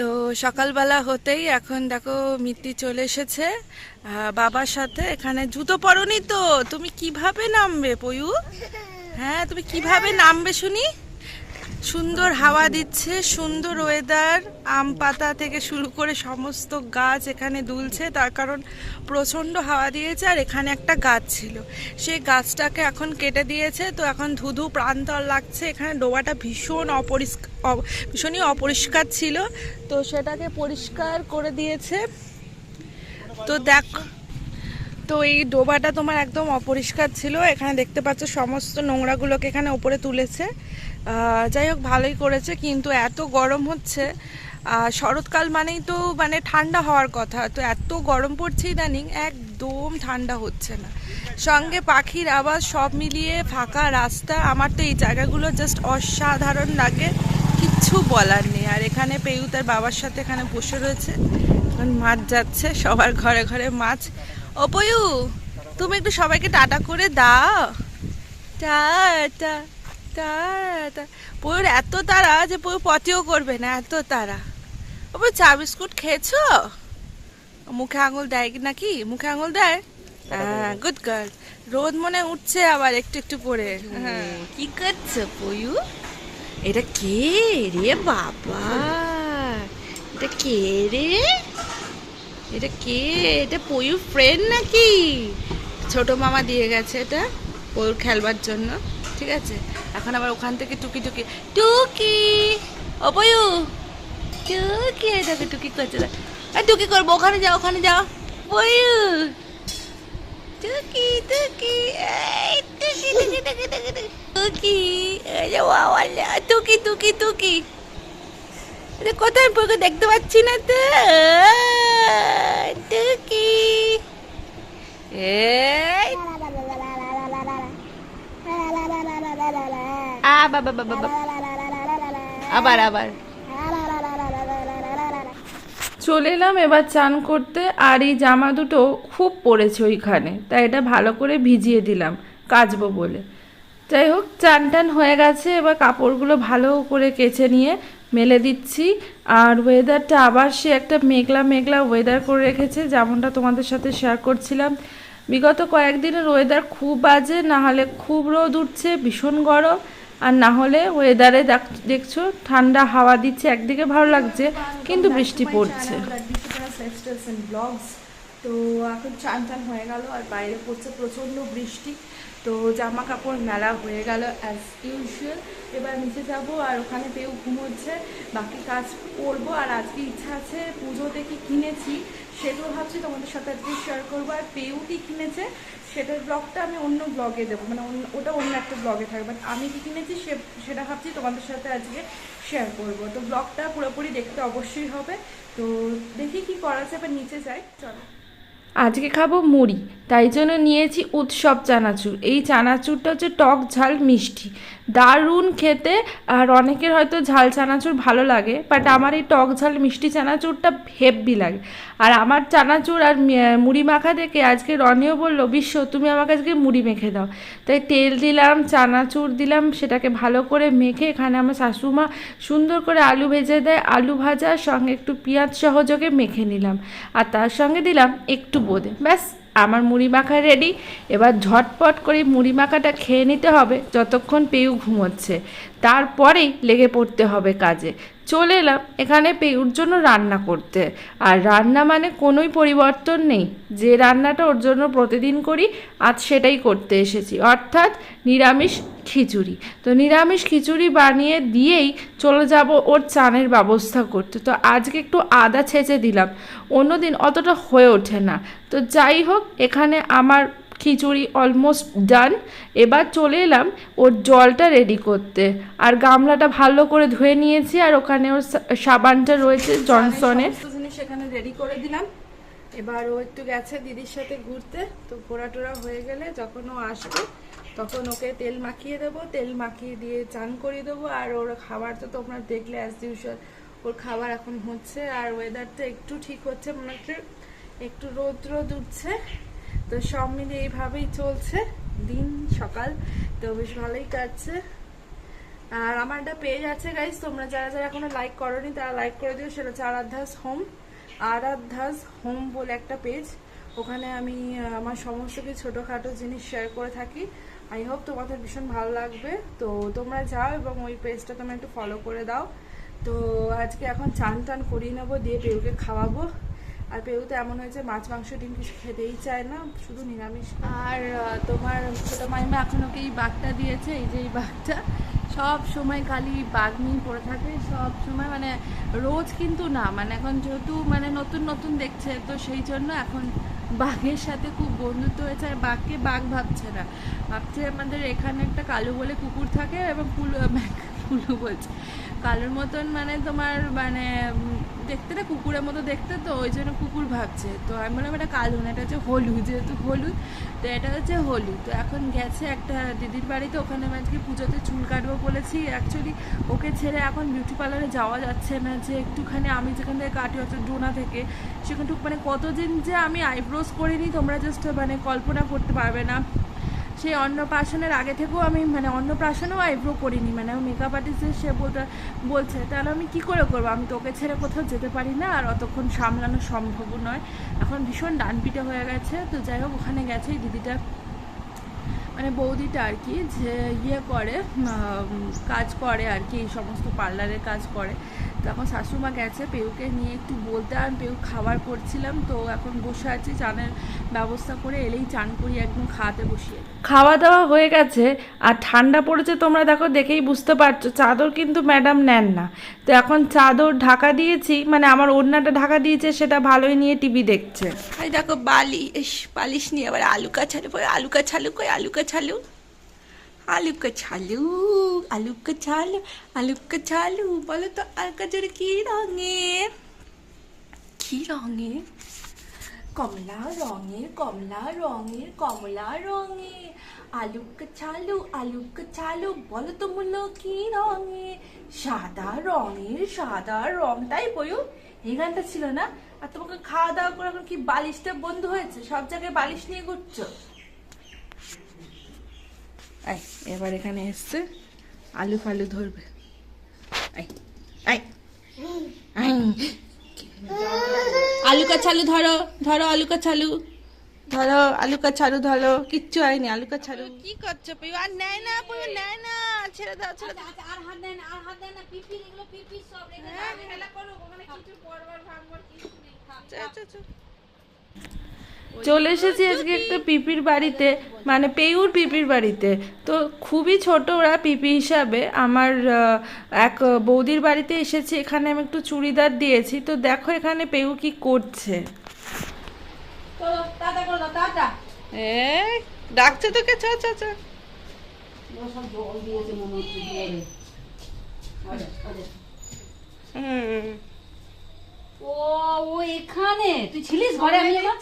তো সকালবেলা হতেই এখন দেখো মিত্তি চলে এসেছে বাবার সাথে এখানে জুতো পরনি তো, তুমি কীভাবে নামবে পয়ু? হ্যাঁ তুমি কীভাবে নামবে শুনি? সুন্দর হাওয়া দিচ্ছে, সুন্দর ওয়েদার আম পাতা থেকে শুরু করে সমস্ত গাছ এখানে দুলছে, তার কারণ প্রচণ্ড হাওয়া দিয়েছে আর এখানে একটা গাছ ছিল। সেই গাছটাকে এখন কেটে দিয়েছে, তো এখন ধুধু প্রান্তর লাগছে, এখানে ডোবাটা ভীষণ অপরিষ্কার ভীষণই অপরিষ্কার ছিল, তো সেটাকে পরিষ্কার করে দিয়েছে। তো দেখ, তো এই ডোবাটা তোমার একদম অপরিষ্কার ছিল, এখানে দেখতে পাচ্ছ সমস্ত নোংরাগুলোকে এখানে ওপরে তুলেছে। যাই হোক, ভালোই করেছে, কিন্তু এত গরম হচ্ছে শরৎকাল মানেই তো মানে ঠান্ডা হওয়ার কথা, তো এত গরম পড়ছে ইদানিং, একদম ঠান্ডা হচ্ছে না। সঙ্গে পাখির আওয়াজ সব মিলিয়ে ফাঁকা রাস্তা, আমার তো এই জায়গাগুলো জাস্ট অসাধারণ লাগে, কিচ্ছু বলার নেই। আর এখানে পেয়ু তার বাবার সাথে এখানে বসে রয়েছে, এখন মাছ যাচ্ছে, সবার ঘরে ঘরে মাছ। ও পয়ু, তুমি একটু সবাইকে টাটা করে দাও। টাটা। টাটা পয়ুর এত তারা যে পয়ু পটিও করবে না এত তারা। ও পয়ু চা বিস্কুট খেয়েছো? মুখে আঙুল দেয় নাকি? মুখে আঙুল দেয়? হ্যাঁ গুড গার্ল রোদ মনে উঠছে আবার একটু একটু করে হ্যাঁ। কি করছ পয়ু? এটা কে রে বাবা? এটা কে রে? এটা কে? এটা পয়ুর ফ্রেন্ড নাকি? ছোট মামা দিয়ে গেছে এটা পয়ুর খেলবার জন্য। ঠিক আছে? এখন আবার ওখান থেকে টুকি টুকি টুকি, ও পয়ু টুকি দেখো টুকি করছে। এই টুকি করব, ওখানে যাও ওখানে যাও। পয়ু টুকি টুকি টুকি আরে কোথায় দেখতে পাচ্ছি না তো? টুকি, এই আ বাবা বাবা বাবা আবার আবার। চলে এলাম এবার চান করতে। আর এই জামা দুটো খুব পড়েছে ওইখানে, তাই এটা ভালো করে ভিজিয়ে দিলাম, কাচবো বলে। যাই হোক, চান টান হয়ে গেছে, এবার কাপড়গুলো ভালো করে কেচে নিয়ে মেলে দিচ্ছি। আর ওয়েদারটা আবার সে একটা মেঘলা মেঘলা ওয়েদার করে রেখেছে, যেমনটা তোমাদের সাথে শেয়ার করছিলাম। বিগত কয়েকদিনের ওয়েদার খুব বাজে না হলে খুব রোদ উঠছে, ভীষণ গরম। আর না হলে ওয়েদারে দেখছ, ঠান্ডা হাওয়া দিচ্ছে, একদিকে ভালো লাগছে, কিন্তু বৃষ্টি পড়ছে। তো এখন চান টান হয়ে গেল, আর বাইরে পড়ছে প্রচণ্ড বৃষ্টি। তো জামা কাপড় মেলা হয়ে গেল অ্যাজ ইউজুয়াল এবার নিচে যাব আর ওখানে পেয়েও ঘুমোচ্ছে। বাকি কাজ করব। আর আজকে ইচ্ছা আছে পুজো কি কিনেছি। সেগুলো ভাবছি তোমাদের সাথে আজকে শেয়ার করব। আর পেউ কি কিনেছে, সেটার ব্লগটা আমি অন্য ব্লগে দেবো। মানে ওটা অন্য একটা ব্লগে থাকবে। বাট আমি কি কিনেছি সে সেটা ভাবছি তোমাদের সাথে আজকে শেয়ার করব। তো ব্লগটা পুরোপুরি দেখতে অবশ্যই হবে। তো দেখি কি করা আছে এবার নিচে যাই। চলো। আজকে খাব মুড়ি তাই জন্য নিয়েছি উৎসব চানাচুর। এই চানাচুরটা হচ্ছে টক ঝাল মিষ্টি। দারুণ খেতে, আর অনেকের হয়তো ঝাল চানাচুর ভালো লাগে বাট আমার এই টক ঝাল মিষ্টি চানাচুরটা হেব্বি লাগে। আর আমার চানাচুর আর মুড়ি মাখা দেখে আজকে রনিও বলল, বিশ্ব, তুমি আমাকে আজকে মুড়ি মেখে দাও। তাই তেল দিলাম, চানাচুর দিলাম, সেটাকে ভালো করে মেখে এখানে আমার শাশুমা সুন্দর করে আলু ভেজে দেয়, আলু ভাজার সঙ্গে একটু পেঁয়াজ সহযোগে মেখে নিলাম। আর তার সঙ্গে দিলাম একটু বোঁদে, ব্যাস। আমার মুড়ি মাখা রেডি এবার ঝটপট করে মুড়ি মাখাটা খেয়ে নিতে হবে। যতক্ষণ পেউ ঘুমোচ্ছে। তারপরেই লেগে পড়তে হবে কাজে। চলে এলাম। এখানে পেউর জন্য রান্না করতে। আর রান্না মানে কোনোই পরিবর্তন নেই। যে রান্নাটা ওর জন্য প্রতিদিন করি, আজ সেটাই করতে এসেছি। অর্থাৎ নিরামিষ খিচুড়ি। তো নিরামিষ খিচুড়ি বানিয়ে দিয়েই চলে যাব ওর চানের ব্যবস্থা করতে। তো আজকে একটু আদা ছেঁচে দিলাম। অন্যদিন অতটা হয়ে ওঠে না। তো যাই হোক, এখানে আমার খিচুড়ি অলমোস্ট ডান এবার চলে এলাম ওর জলটা রেডি করতে। আর গামলাটা ভালো করে ধুয়ে নিয়েছি আর ওখানে ওর সাবানটা রয়েছে জনসনের জিনিস এখানে রেডি করে দিলাম। এবার ও একটু গেছে দিদির সাথে ঘুরতে। তো ঘোরা টোরা হয়ে গেলে যখন ও আসবে তখন ওকে তেল মাখিয়ে দেবো। তেল মাখিয়ে দিয়ে চান করিয়ে দেবো। আর ওর খাবার তো তোমরা দেখলে অ্যাজ ইউজুয়াল ওর খাবার এখন হচ্ছে। আর ওয়েদারটা একটু ঠিক হচ্ছে মনে হচ্ছে একটু রোদ রোদ উঠছে তো সব মিলিয়ে এইভাবেই চলছে দিন, সকাল। তো বেশ ভালোই কাটছে। আর আমার একটা পেজ আছে গাইস তোমরা যারা যারা এখনও লাইক করোনি, তারা লাইক করে দিও। সেটা হচ্ছে আরাধ্যাস হোম। আরাধ্যাস হোম বলে একটা পেজ ওখানে আমি আমার সমস্ত কিছু ছোটোখাটো জিনিস শেয়ার করে থাকি। আই হোপ তোমাদের ভীষণ ভালো লাগবে। তো তোমরা যাও এবং ওই পেজটা তোমরা একটু ফলো করে দাও। তো আজকে এখন চান টান করিয়ে নেব, দিয়ে পেউকে খাওয়াবো। আর পেউতে এমন হয়েছে, মাছ, মাংস, ডিম কিছু খেতেই চায় না, শুধু নিরামিষ আর তোমার ছোটো মাইমা এখন ওকে এই বাঘটা দিয়েছে, এই যে এই বাঘটা। সব সময় খালি বাঘ নিয়ে পড়ে থাকে, সব সময় মানে রোজ কিন্তু না মানে এখন যেহেতু মানে নতুন নতুন দেখছে, তো সেই জন্য এখন বাঘের সাথে খুব বন্ধুত্ব হয়েছে, আর বাঘকে বাঘ ভাবছে না। ভাবছে আমাদের এখানে একটা কালো বলে কুকুর থাকে এবং কুলু কুলু বলছে। কালোর মতন মানে তোমার মানে দেখতে না কুকুরের মতো দেখতে তো, ওই জন্য কুকুর ভাবছে। তো আমি বললাম, এটা কালো না এটা হচ্ছে হলুদ, যেহেতু হলুদ, তো এটা হচ্ছে হলুদ। তো এখন গেছে একটা দিদির বাড়িতে, ওখানে আজকে পুজোতে চুল কাটবো বলেছি। অ্যাকচুয়ালি ওকে ছেড়ে এখন বিউটি পার্লারে যাওয়া যাচ্ছে না, যে একটুখানি আমি যেখান থেকে কাটি হচ্ছে ডোনা থেকে, সেখানটুক মানে কতদিন যে আমি আইব্রোজ করিনি, তোমরা জাস্ট মানে কল্পনা করতে পারবে না। সেই অন্নপ্রাশনের আগে থেকেও আমি মানে অন্নপ্রাশনেও আইব্রো করিনি মানে মেকআপ আর্টিস্ট সে বলতে, বলছে, তাহলে আমি কি করে করব? আমি তোকে ছেড়ে কোথাও যেতে পারি না, আর অতক্ষণ সামলানো সম্ভবও নয়। এখন ভীষণ ডানপিটে হয়ে গেছে, তো যাই হোক, ওখানে গেছে দিদিটা। মানে বৌদিটা আর কি, যে ইয়ে করে কাজ করে আর কি, এই সমস্ত পার্লারের কাজ করে। তো এখন শাশুমা গেছে পেউকে নিয়ে একটু বলতে আমি পেউ খাবার করছিলাম তো এখন বসে আছি চানের ব্যবস্থা করে এলেই চান করি একদম খাওয়াতে বসিয়ে। খাওয়া দাওয়া হয়ে গেছে আর ঠান্ডা পড়েছে তোমরা দেখো দেখেই বুঝতে পারছ চাদর কিন্তু ম্যাডাম নেন না। তো এখন চাদর ঢাকা দিয়েছি মানে আমার ওড়নাটা ঢাকা দিয়েছে সেটা ভালোই নিয়ে টিভি দেখছে। এই দেখো বালি বালিশ নিয়ে আবার আলু কাছালু পরে আলু কাছালু কই আলু কাছালু আলু কাছালু আলু কাছালু আলু কাছালু বলো তো আলকা কি রঙের? কি রঙের? কমলা রঙের কমলা রঙের কমলা রঙের। আলু কাছালু আলু কাছালু বলো তো মূল্য কি রঙের? সাদা রঙের, সাদা রং। তাই বইও, এই গানটা ছিল না? আর তোমাকে খাওয়া দাওয়া করে এখন কি বালিশটা বন্ধ হয়েছে? সব জায়গায় বালিশ নিয়ে ঘুরছো? আই এবার এখানে এসছে আলু ফালু ধরবে। আই আই আই আলু কাছালু ধরো ধরো আলু কাছালু ধরো আলু কাছালু ধরো কিচ্ছু হয়নি আলু কাছালু কি করছ পিউ? আর নেয় না পিউ নেয় না ছেড়ে দাও ছেড়ে দাও। আর হাত দেন আর হাত দেন না পিপি এগুলো পিপি সব রেখে দাও খেলা করো ওখানে কিছু পরবার ভাঙবার কিছু নেই চল, চল, চল। চলে এসেছি আজকে একটা পিপির বাড়িতে মানে পেয়ুর পিপির বাড়িতে। তো খুবই ছোট ওরা পিপি হিসাবে। আমার এক বৌদির বাড়িতে এসেছি এখানে আমি একটু চুড়িদার দিয়েছি। তো দেখো এখানে পেউ কি করছে। ডাকছে তোকে চ চ চ। হুম। ও ও এখানে? তুই ছিলিস ঘরে আমি এলাম?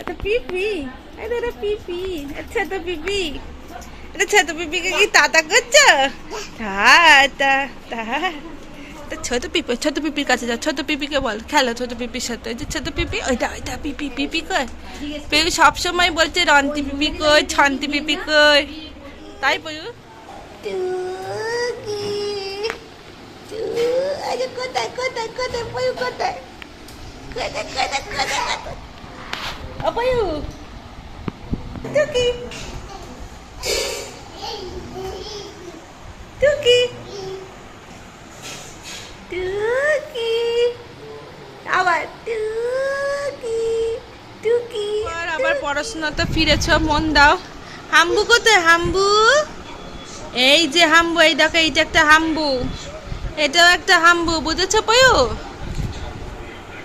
এটা পিপি। এটা এটা পিপি। আচ্ছা তো পিপি। এটা ছোট পিপিকে কি তাতা করছ? তা তা তা ছোট পিপি ছোট পিপির কাছে যাও। ছোট পিপিকে বল খেলো ছোট পিপির সাথে। ওই যে ছোট পিপি ওইটা ওইটা পিপি পিপি কই? পেউ সবসময় বলছে রন্তি পিপি কই ছন্তি পিপি কই? তাই পয়ু। কোথায় কোথায় কোথায় পয়ু কোথায় কোথায় কোথায় কোথায় কোথায় অপয়ু টুকি টুকি টুকি আবার টুকি টুকি আবার পড়াশোনাতে ফিরেছ, মন দাও। হাম্বু কোথায়, হাম্বু? এই যে হাম্বু, এই দেখো, এইটা একটা হাম্বু। এটাও একটা হাম্বু, বুঝেছ পয়ু?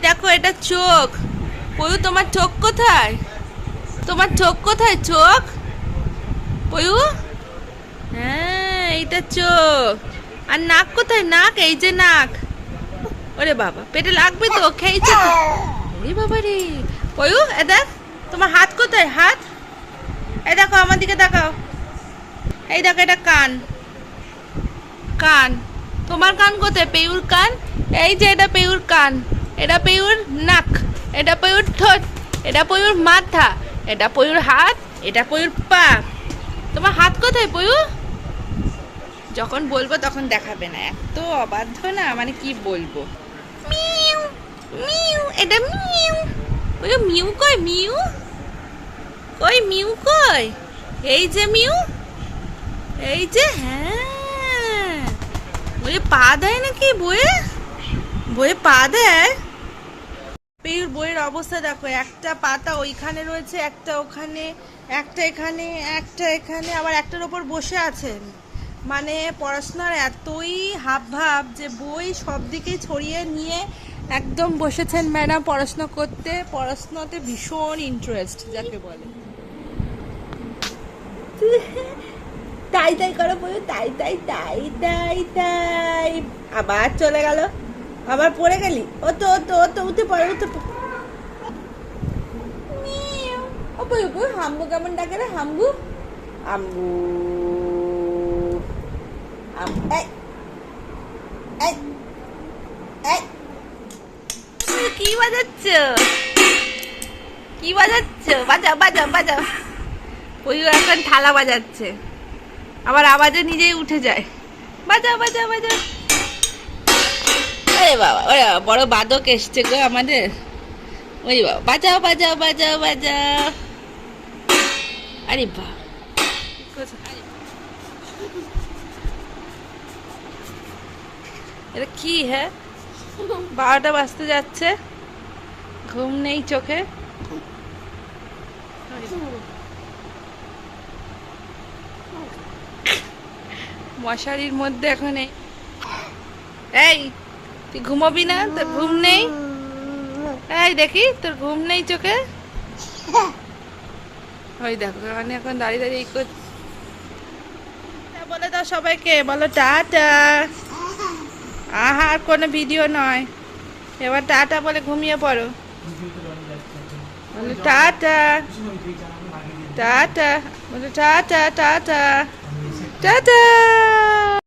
দেখো, এটা চোখ। পয়ু, তোমার চোখ কোথায়? তোমার চোখ কোথায়, চোখ? পয়ু? হ্যাঁ এইটা চোখ। আর নাক কোথায়? নাক, এই যে নাক। ওরে বাবা, পেটে লাগবে তো, খেয়েছে ওরে বাবা রে। পয়ু, এ দেখ, তোমার হাত কোথায়? হাত? এই দেখো, আমার দিকে দেখাও এই দেখো, এটা কান। কান। তোমার কান কোথায়? পেউর কান? এই যে এটা পেউর কান। এটা পেউর নাক। এটা পেউর ঠোঁট। এটা পয়ুর মাথা। এটা পয়ুর হাত। এটা পয়ুর পা। তোমার হাত কোথায় পয়ু? যখন বলব তখন দেখাবে না। এত অবাধ্য না? মানে কি বলব? মিউ মিউ, এটা মিউ। ওই মিউ কই? মিউ? কই মিউ কই? এই যে মিউ? এই যে হ্যাঁ? বইয়ে পা দেয় নাকি বইয়ে? বইয়ে পা দেয়? পেয়ুর বইয়ের অবস্থা দেখো, একটা পাতা ওইখানে রয়েছে, একটা ওখানে, একটা এখানে একটা এখানে, আবার একটার ওপর বসে আছেন মানে পড়াশোনার এতই হাব ভাব যে বই সব দিকে ছড়িয়ে নিয়ে একদম বসেছেন ম্যাডাম পড়াশোনা করতে। পড়াশোনাতে ভীষণ ইন্টারেস্ট যাকে বলে। তাই তাই করো বই তাই তাই তাই তাই তাই। আবার চলে গেল। আবার পড়ে গেলি? ও তো ও তো ও তো উঠে পড়ে উঠে পড়ে। মিউ। ও বই বই, হাম্বু কেমন ডাকে রে, হাম্বু? তুমি কি বাজাচ্ছ? কি বাজাচ্ছ? বাজাও বাজাও বাজাও। ওই এখন থালা বাজাচ্ছে। আবার আওয়াজে নিজেই উঠে যায়। বাজাও বাজাও বাজাও আরে বাবা ওরে বড় বাদক এসছে গো আমাদের। ওই বাবা বাজাও বাজাও বাজাও বাজাও আরে বা এটা কি হ্যাঁ? বারোটা বাজতে যাচ্ছে। ঘুম নেই চোখে। মশারির মধ্যে এখন এই তুই ঘুমাবি না? তোর ঘুম নেই? এই দেখি, তোর ঘুম নেই চোখে? ওই দেখো মানে এখন দাঁড়িয়ে দাঁড়িয়ে বলে দাও সবাইকে, বলো টাটা। আহা, আর কোনো ভিডিও নয়। এবার টাটা বলে ঘুমিয়ে পড়ো। টাটা। টাটা, বলো টাটা টাটা। টাটা